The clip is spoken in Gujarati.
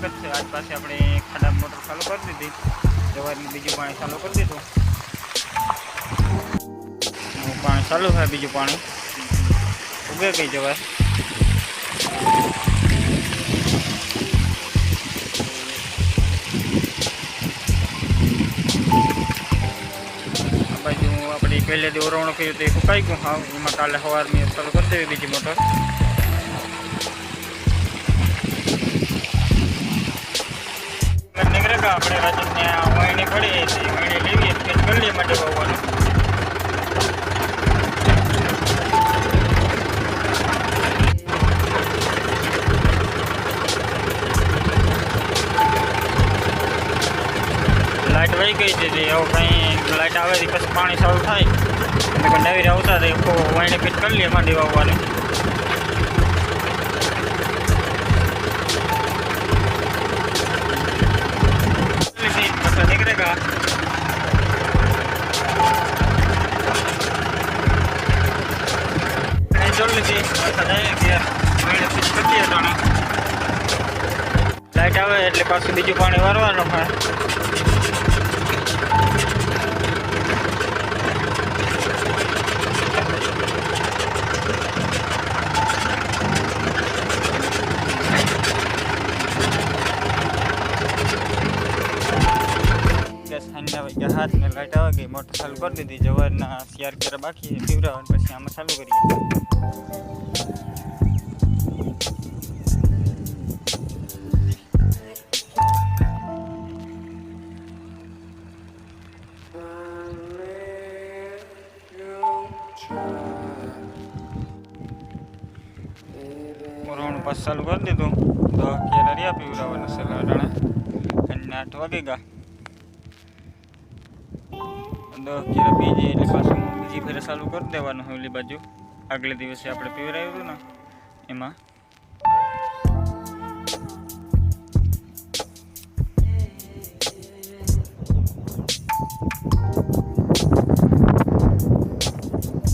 પાછી આપણે ખાડા મોટર ચાલુ કરી દીધી. જવારીનું બીજું પાણી ચાલુ કરી દીધું. પાણી ચાલુ થાય બીજું પાણી. ઉગે ગઈ જવાય. આ બાજુ આપણે પહેલેથી ઓરવણું કર્યું તો એ સુકાઈ ગયું. હા એમાં કાલે સવારની ચાલુ કરી દેવી બીજી મોટર. આપણે રાજનને વાયણી પડી હતી વાયણી લેવી ફેર કરી લઈએ માટે વાવવાનું લાઇટ વહી ગઈ છે જે હવે કંઈ લાઇટ આવે છે પછી પાણી ચાલુ થાય. એટલે કે નવી આવતા તો વાયણી ફિટ કરી લઈએ માંડી વાવવાની. જાણે લાઇટ આવે એટલે પાછું બીજું પાણી વારવાનું હોય. હાંડ્યા વાગ્યા હાથ ને લાઈટ આવે ગઈ, મોટર ચાલુ કરી દીધી, જવારના શિયાર કેરા બાકી છે પછી આમાં ચાલુ કરીએ. ઓરવાનું પાછું ચાલુ કરી દીધું. તો કેરા રહ્યા પીવડાવવાનું છે અટાણે અને આઠ વાગી ગયા. દસ કેરા પી જઈએ એટલે પાછું બીજી ફેરે ચાલુ કરી દેવાનું હોય બાજુ. આગલે દિવસે આપણે પીવરાયું હતું ને, એમાં